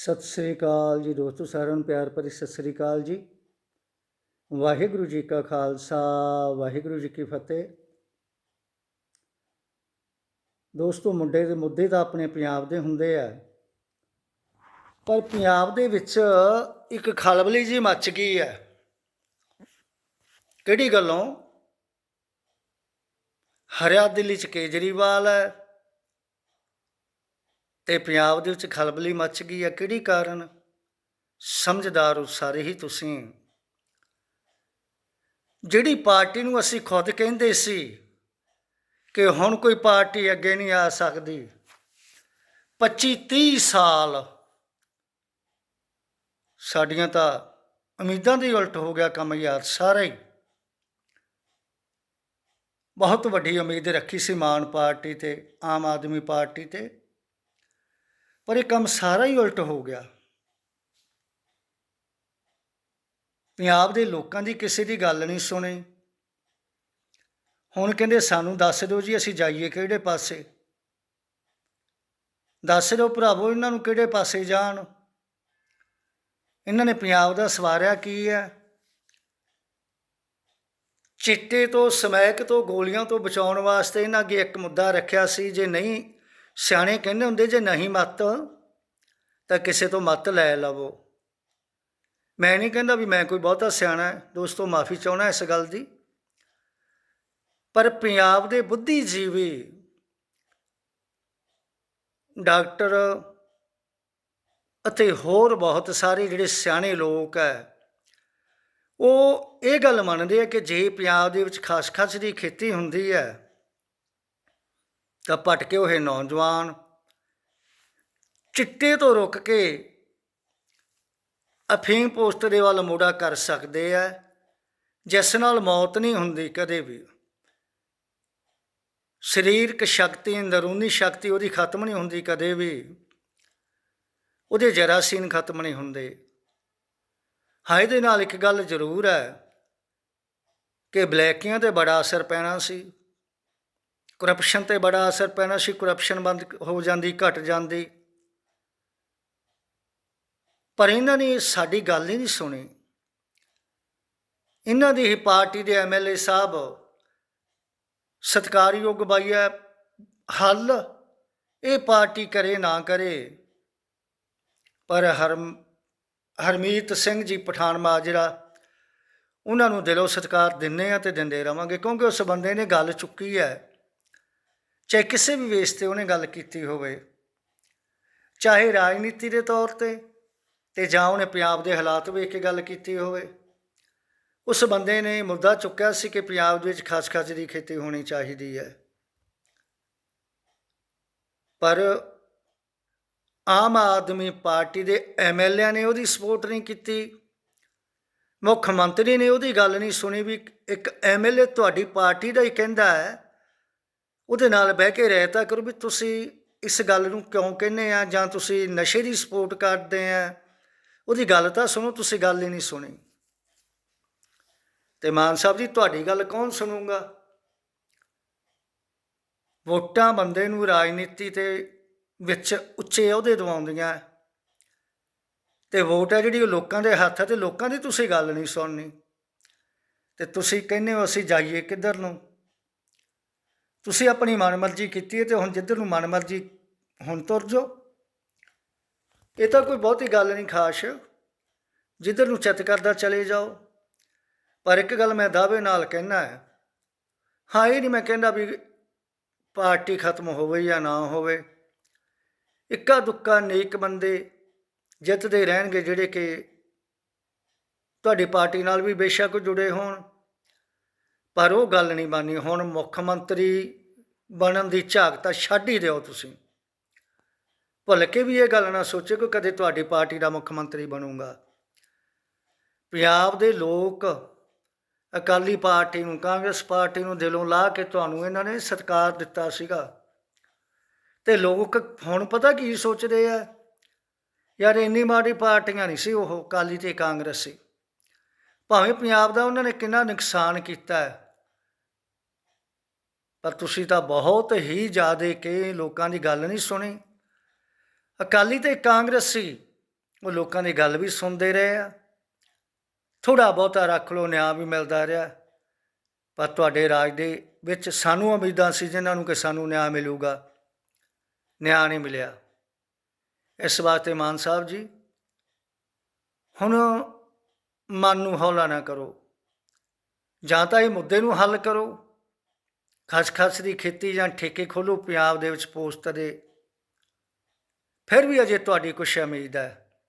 ਸਤਿ ਸ੍ਰੀ ਅਕਾਲ ਜੀ ਦੋਸਤੋ, ਸਾਰਿਆਂ ਨੂੰ ਪਿਆਰ ਭਰੀ ਸਤਿ ਸ੍ਰੀ ਅਕਾਲ ਜੀ। ਵਾਹਿਗੁਰੂ ਜੀ ਕਾ ਖਾਲਸਾ, ਵਾਹਿਗੁਰੂ ਜੀ ਕੀ ਫਤਿਹ। ਦੋਸਤੋ, ਮੁੰਡੇ ਦੇ ਮੁੱਦੇ ਤਾਂ ਆਪਣੇ ਪੰਜਾਬ ਦੇ ਹੁੰਦੇ ਆ, ਪਰ ਪੰਜਾਬ ਦੇ ਵਿੱਚ ਇੱਕ ਖਲਬਲੀ ਜੀ ਮੱਚ ਗਈ ਹੈ ਕਿਹੜੀ ਗੱਲੋਂ? ਹਰਿਆ ਦਿੱਲੀ ਚ ਕੇਜਰੀਵਾਲ ਹੈ ਇਹ ਪੰਜਾਬ ਦੇ ਵਿੱਚ ਖਲਬਲੀ ਮੱਚ ਗਈ ਹੈ ਕਿਹੜੀ ਕਾਰਨ? ਸਮਝਦਾਰ ਹੋ ਸਾਰੇ ਹੀ ਤੁਸੀਂ। ਜਿਹੜੀ ਪਾਰਟੀ ਨੂੰ ਅਸੀਂ ਖੁਦ ਕਹਿੰਦੇ ਸੀ ਕਿ ਹੁਣ ਕੋਈ ਪਾਰਟੀ ਅੱਗੇ ਨਹੀਂ ਆ ਸਕਦੀ 25 30 ਸਾਲ ਸਾਡੀਆਂ ਤਾਂ ਉਮੀਦਾਂ ਦੇ ਉਲਟ ਹੋ ਗਿਆ ਕੰਮ ਯਾਰ ਸਾਰਾ ਹੀ। ਬਹੁਤ ਵੱਡੀ ਉਮੀਦ ਰੱਖੀ ਸੀ ਮਾਨ ਪਾਰਟੀ ਤੇ, ਆਮ ਆਦਮੀ ਪਾਰਟੀ ਤੇ। ਪਰ ਇਹ ਕੰਮ ਸਾਰਾ ਹੀ ਉਲਟ ਹੋ ਗਿਆ। ਪੰਜਾਬ ਦੇ ਲੋਕਾਂ ਦੀ ਕਿਸੇ ਦੀ ਗੱਲ ਨਹੀਂ ਸੁਣੀ। ਹੁਣ ਕਹਿੰਦੇ ਸਾਨੂੰ ਦੱਸ ਦਿਓ ਜੀ, ਅਸੀਂ ਜਾਈਏ ਕਿਹੜੇ ਪਾਸੇ? ਦੱਸ ਦਿਓ ਭਰਾਵੋ, ਇਹਨਾਂ ਨੂੰ ਕਿਹੜੇ ਪਾਸੇ ਜਾਣ? ਇਹਨਾਂ ਨੇ ਪੰਜਾਬ ਦਾ ਸਵਾਰਿਆ ਕੀ ਹੈ? ਚਿੱਟੇ ਤੋਂ ਸਮੈਕ ਤੋਂ ਗੋਲੀਆਂ ਤੋਂ ਬਚਾਉਣ ਵਾਸਤੇ ਇਹਨਾਂ ਅੱਗੇ ਇੱਕ ਮੁੱਦਾ ਰੱਖਿਆ ਸੀ, ਜੇ ਨਹੀਂ ਸਿਆਣੇ ਕਹਿੰਦੇ ਹੁੰਦੇ, ਜੇ ਨਹੀਂ ਮੱਤ, ਤਾਂ ਕਿਸੇ ਤੋਂ ਮੱਤ ਲੈ ਲਵੋ। ਮੈਂ ਨਹੀਂ ਕਹਿੰਦਾ ਵੀ ਮੈਂ ਕੋਈ ਬਹੁਤਾ ਸਿਆਣਾ ਹੈ, ਦੋਸਤੋ, ਮਾਫੀ ਚਾਹਣਾ ਇਸ ਗੱਲ ਦੀ। ਪਰ ਪੰਜਾਬ ਦੇ ਬੁੱਧੀਜੀਵੀ ਡਾਕਟਰ ਅਤੇ ਹੋਰ ਬਹੁਤ ਸਾਰੇ ਜਿਹੜੇ ਸਿਆਣੇ ਲੋਕ ਹੈ, ਉਹ ਇਹ ਗੱਲ ਮੰਨਦੇ ਆ ਕਿ ਜੇ ਪੰਜਾਬ ਦੇ ਵਿੱਚ ਖਾਸ-ਖਾਸ ਦੀ ਖੇਤੀ ਹੁੰਦੀ ਹੈ ਤਾਂ ਭਟਕੇ ਹੋਏ ਨੌਜਵਾਨ ਚਿੱਟੇ ਤੋਂ ਰੁਕ ਕੇ ਅਫੀਮ ਪੋਸਟ ਦੇ ਵੱਲ ਮੋੜਾ ਕਰ ਸਕਦੇ ਆ, ਜਿਸ ਨਾਲ ਮੌਤ ਨਹੀਂ ਹੁੰਦੀ ਕਦੇ ਵੀ। ਸਰੀਰਕ ਸ਼ਕਤੀ, ਅੰਦਰੂਨੀ ਸ਼ਕਤੀ ਉਹਦੀ ਖਤਮ ਨਹੀਂ ਹੁੰਦੀ ਕਦੇ ਵੀ। ਉਹਦੇ ਜਰਾਸੀਨ ਖਤਮ ਨਹੀਂ ਹੁੰਦੇ। ਹਾਂ ਇਹਦੇ ਨਾਲ ਇੱਕ ਗੱਲ ਜ਼ਰੂਰ ਹੈ ਕਿ ਬਲੈਕੀਆਂ ਤੇ ਬੜਾ ਅਸਰ ਪੈਣਾ ਸੀ। ਕਰਪਸ਼ਨ ਤੇ ਬੜਾ ਅਸਰ ਪੈਣਾ ਸੀ ਕਰਪਸ਼ਨ ਬੰਦ ਹੋ ਜਾਂਦੀ, ਘਟ ਜਾਂਦੀ। ਪਰ ਇਹਨਾਂ ਨੇ ਸਾਡੀ ਗੱਲ ਹੀ ਨਹੀਂ ਸੁਣੀ। ਇਹਨਾਂ ਦੀ ਹੀ ਪਾਰਟੀ ਦੇ ਐਮਐਲਏ ਸਾਹਿਬ ਸਤਕਾਰਯੋਗ ਬਾਈ ਹੈ, ਹੱਲ ਇਹ ਪਾਰਟੀ ਕਰੇ ਨਾ ਕਰੇ। ਪਰ ਹਰ ਹਰਮੀਤ ਸਿੰਘ ਜੀ ਪਠਾਨ ਮਾਜਰਾ, ਉਹਨਾਂ ਨੂੰ ਦਿਲੋਂ ਸਤਿਕਾਰ ਦਿੰਨੇ ਆ ਤੇ ਦਿੰਦੇ ਰਵਾਂਗੇ, ਕਿਉਂਕਿ ਉਸ ਬੰਦੇ ਨੇ ਗੱਲ ਚੁੱਕੀ ਹੈ। ਚਾਹੇ ਕਿਸੇ ਵੀ ਵੇਸ ਤੇ ਉਹਨੇ ਗੱਲ ਕੀਤੀ ਹੋਵੇ, ਚਾਹੇ ਰਾਜਨੀਤੀ ਦੇ ਤੌਰ ਤੇ ਤੇ ਜਾਂ ਉਹਨੇ ਪੰਜਾਬ ਦੇ ਹਾਲਾਤ ਵੇਖ ਕੇ ਗੱਲ ਕੀਤੀ ਹੋਵੇ, ਉਸ ਬੰਦੇ ਨੇ ਮੁੱਦਾ ਚੁੱਕਿਆ ਸੀ ਕਿ ਪੰਜਾਬ ਦੇ ਵਿੱਚ ਖਾਸ ਖਾਸ ਦੀ ਖੇਤੀ ਹੋਣੀ ਚਾਹੀਦੀ ਹੈ। ਪਰ ਆਮ ਆਦਮੀ ਪਾਰਟੀ ਦੇ ਐਮਐਲਏ ਨੇ ਉਹਦੀ ਸਪੋਰਟ ਨਹੀਂ ਕੀਤੀ, ਮੁੱਖ ਮੰਤਰੀ ਨੇ ਉਹਦੀ ਗੱਲ ਨਹੀਂ ਸੁਣੀ ਵੀ ਇੱਕ ਐਮਐਲਏ ਤੁਹਾਡੀ ਪਾਰਟੀ ਦਾ ਹੀ ਕਹਿੰਦਾ ਹੈ ਉਹਦੇ ਨਾਲ ਬਹਿ ਕੇ ਰਹਿਤਾ ਕਰੋ ਵੀ ਤੁਸੀਂ ਇਸ ਗੱਲ ਨੂੰ ਕਿਉਂ ਕਹਿੰਦੇ ਆ ਜਾਂ ਤੁਸੀਂ ਨਸ਼ੇ ਦੀ ਸਪੋਰਟ ਕਰਦੇ ਆ। ਉਹਦੀ ਗੱਲ ਤਾਂ ਸੁਣੋ, ਤੁਸੀਂ ਗੱਲ ਹੀ ਨਹੀਂ ਸੁਣੀ। ਤੇ ਮਾਨ ਸਾਹਿਬ ਜੀ, ਤੁਹਾਡੀ ਗੱਲ ਕੌਣ ਸੁਣੂਗਾ? ਵੋਟਾਂ ਬੰਦੇ ਨੂੰ ਰਾਜਨੀਤੀ ਤੇ ਵਿੱਚ ਉੱਚੇ ਅਹੁਦੇ ਦਿਵਾਉਂਦੀਆਂ। ਤੇ ਵੋਟ ਹੈ ਜਿਹੜੀ ਉਹ ਲੋਕਾਂ ਦੇ ਹੱਥ ਹੈ ਤੇ ਲੋਕਾਂ ਦੀ ਤੁਸੀਂ ਗੱਲ ਨਹੀਂ ਸੁਣਨੀ। ਤੇ ਤੁਸੀਂ ਕਹਿੰਦੇ ਹੋ ਅਸੀਂ ਜਾਈਏ ਕਿੱਧਰ ਨੂੰ? ਤੁਸੀਂ ਆਪਣੀ ਮਨਮਰਜ਼ੀ ਕੀਤੀ ਹੈ ਤੇ ਹੁਣ ਜਿੱਧਰ ਨੂੰ ਮਨਮਰਜ਼ੀ ਹੁਣ ਤੁਰ ਜਾਓ। ਇਹ ਤਾਂ ਕੋਈ ਬਹੁਤੀ ਗੱਲ ਨਹੀਂ ਖਾਸ। ਜਿੱਧਰ ਨੂੰ ਚਿੱਤ ਕਰਦਾ ਚਲੇ ਜਾਓ। ਪਰ ਇੱਕ ਗੱਲ ਮੈਂ ਦਾਅਵੇ ਨਾਲ ਕਹਿਣਾ ਹੈ। ਹਾਂ, ਇਹ ਨਹੀਂ ਮੈਂ ਕਹਿੰਦਾ ਵੀ ਪਾਰਟੀ ਖਤਮ ਹੋਵੇ ਜਾਂ ਨਾ ਹੋਵੇ। ਇੱਕਾ ਦੁੱਕਾ ਨੇਕ ਬੰਦੇ ਜਿੱਤਦੇ ਰਹਿਣਗੇ ਜਿਹੜੇ ਕਿ ਤੁਹਾਡੀ ਪਾਰਟੀ ਨਾਲ ਵੀ ਬੇਸ਼ੱਕ ਜੁੜੇ ਹੋਣ। ਪਰ ਉਹ ਗੱਲ ਨਹੀਂ ਬਾਨੀ ਹੁਣ ਮੁੱਖ ਮੰਤਰੀ ਬਣਨ ਦੀ ਝਾਕ ਤਾਂ ਛੱਡ ਹੀ ਦਿਓ ਤੁਸੀਂ। ਭੁੱਲ ਕੇ ਵੀ ਇਹ ਗੱਲ ਨਾ ਸੋਚੋ ਕਿ ਕਦੇ ਤੁਹਾਡੀ ਪਾਰਟੀ ਦਾ ਮੁੱਖ ਮੰਤਰੀ ਬਣੂਗਾ। ਪੰਜਾਬ ਦੇ ਲੋਕ ਅਕਾਲੀ ਪਾਰਟੀ ਨੂੰ, ਕਾਂਗਰਸ ਪਾਰਟੀ ਨੂੰ ਦਿਲੋਂ ਲਾ ਕੇ ਤੁਹਾਨੂੰ ਇਹਨਾਂ ਨੇ ਸਤਿਕਾਰ ਦਿੱਤਾ ਸੀਗਾ। ਤੇ ਲੋਕ ਹੁਣ ਪਤਾ ਕੀ ਸੋਚਦੇ ਆ? ਯਾਰ ਇੰਨੀ ਮਾੜੀ ਪਾਰਟੀਆਂ ਨਹੀਂ ਸੀ ਉਹ, ਅਕਾਲੀ ਤੇ ਕਾਂਗਰਸ ਸੀ। ਭਾਵੇਂ ਪੰਜਾਬ ਦਾ ਉਹਨਾਂ ਨੇ ਕਿੰਨਾ ਨੁਕਸਾਨ ਕੀਤਾ ਹੈ, ਪਰ ਤੁਸੀਂ ਤਾਂ ਬਹੁਤ ਹੀ ਜ਼ਿਆਦਾ ਕਿ ਲੋਕਾਂ ਦੀ ਗੱਲ ਨਹੀਂ ਸੁਣੀ। ਅਕਾਲੀ ਤੇ ਕਾਂਗਰਸੀ ਉਹ ਲੋਕਾਂ ਦੀ ਗੱਲ ਵੀ ਸੁਣਦੇ ਰਹੇ ਆ। ਥੋੜਾ ਬਹੁਤਾ ਰੱਖ ਲਓ, ਨਿਆਂ ਵੀ ਮਿਲਦਾ ਰਿਹਾ। ਪਰ ਤੁਹਾਡੇ ਰਾਜ ਦੇ ਵਿੱਚ ਸਾਨੂੰ ਉਮੀਦਾਂ ਸੀ ਜਿਨ੍ਹਾਂ ਨੂੰ ਕਿ ਸਾਨੂੰ ਨਿਆਂ ਮਿਲੂਗਾ। ਨਿਆਂ ਨਹੀਂ ਮਿਲਿਆ। ਇਸ ਵਾਸਤੇ ਮਾਨ ਸਾਹਿਬ ਜੀ, ਹੁਣ ਮਨ ਨੂੰ ਹੌਲਾ ਨਾ ਕਰੋ। ਜਾਂ ਤਾਂ ਇਹ ਮੁੱਦੇ ਨੂੰ ਹੱਲ ਕਰੋ। ਖਸਖਸ ਦੀ ਖੇਤੀ ਜਾਂ ਠੇਕੇ ਖੋਲੋ ਪੰਜਾਬ ਦੇ ਵਿੱਚ ਪੋਸਟ ਦੇ। ਫਿਰ ਵੀ ਅਜੇ ਤੁਹਾਡੀ ਕੁਛ ਉਮੀਦ ਹੈ।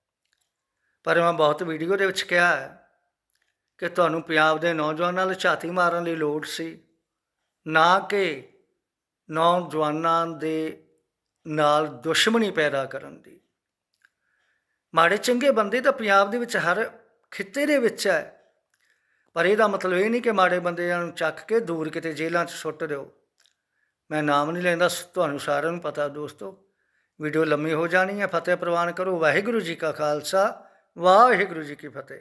ਪਰ ਮੈਂ ਬਹੁਤ ਵੀਡੀਓ ਦੇ ਵਿੱਚ ਕਿਹਾ ਹੈ ਕਿ ਤੁਹਾਨੂੰ ਪੰਜਾਬ ਦੇ ਨੌਜਵਾਨਾਂ ਨਾਲ ਝਾਤੀ ਮਾਰਨ ਦੀ ਲੋੜ ਸੀ। ਨਾ ਕਿ ਨੌਜਵਾਨਾਂ ਦੇ ਨਾਲ ਦੁਸ਼ਮਣੀ ਪੈਦਾ ਕਰਨ ਦੀ। ਮਾੜੇ ਚੰਗੇ ਬੰਦੇ ਤਾਂ ਪੰਜਾਬ ਦੇ ਵਿੱਚ ਹਰ ਖਿੱਤੇ ਦੇ ਵਿੱਚ ਹੈ। ਪਰ ਇਹਦਾ ਮਤਲਬ ਇਹ ਨਹੀਂ ਕਿ ਮਾੜੇ ਬੰਦਿਆਂ ਨੂੰ ਚੱਕ ਕੇ ਦੂਰ ਕਿਤੇ ਜੇਲ੍ਹਾਂ 'ਚ ਸੁੱਟ ਦਿਓ। ਮੈਂ ਨਾਮ ਨਹੀਂ ਲੈਂਦਾ, ਤੁਹਾਨੂੰ ਸਾਰਿਆਂ ਨੂੰ ਪਤਾ ਦੋਸਤੋ। ਵੀਡੀਓ ਲੰਮੀ ਹੋ ਜਾਣੀ ਹੈ, ਫਤਿਹ ਪ੍ਰਵਾਨ ਕਰੋ। ਵਾਹਿਗੁਰੂ ਜੀ ਕਾ ਖਾਲਸਾ, ਵਾਹਿਗੁਰੂ ਜੀ ਕੀ ਫਤਿਹ।